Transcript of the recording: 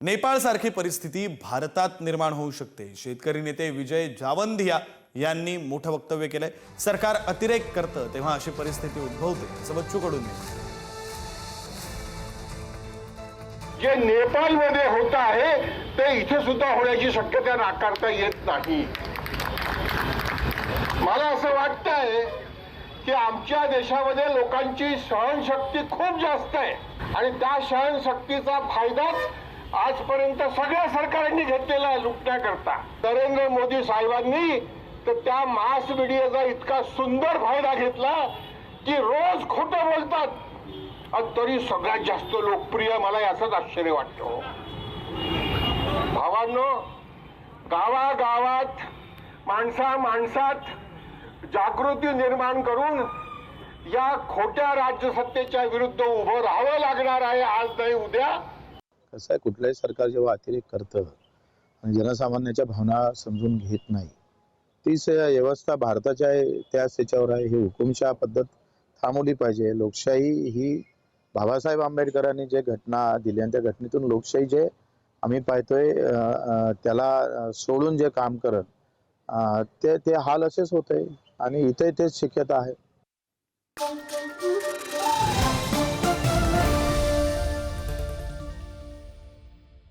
नेपाळसारखी परिस्थिती भारतात निर्माण होऊ शकते. शेतकरी नेते विजय जावंधिया यांनी मोठं वक्तव्य केलंय. सरकार अतिरेक करतं तेव्हा अशी परिस्थिती उद्भवते. असं बच्चू जे नेपाळमध्ये होत आहे ते इथे सुद्धा होण्याची शक्यता नाकारता येत नाही. मला असं वाटतंय की आमच्या देशामध्ये लोकांची सहनशक्ती खूप जास्त आहे. आणि त्या सहनशक्तीचा फायदाच आजपर्यंत सगळ्या सरकारांनी घेतलेला आहे लुटण्याकरता. नरेंद्र मोदी साहेबांनी तर त्या मास मीडियाचा इतका सुंदर फायदा घेतला की रोज खोटं बोलतात. आणि तरी सगळ्यात जास्त लोकप्रिय मला याचंच आश्चर्य वाटतं. भावांनो गावागावात माणसा माणसात जागृती निर्माण करून या खोट्या राज्यसत्तेच्या विरुद्ध उभं राहावं लागणार आहे आज नाही उद्या. कसं आहे कुठलंही सरकार जेव्हा अतिरेक करतं आणि जनसामान्याच्या भावना समजून घेत नाही. तीच व्यवस्था भारताच्या आहे त्याच त्याच्यावर आहे ही हुकुमशहा पद्धत थांबवली पाहिजे. लोकशाही ही बाबासाहेब आंबेडकरांनी जे घटना दिली आणि त्या घटनेतून लोकशाही जे आम्ही पाहतोय त्याला सोडून जे काम करत ते ते हाल असेच होत आहे आणि इथे तेच शक्यता आहे.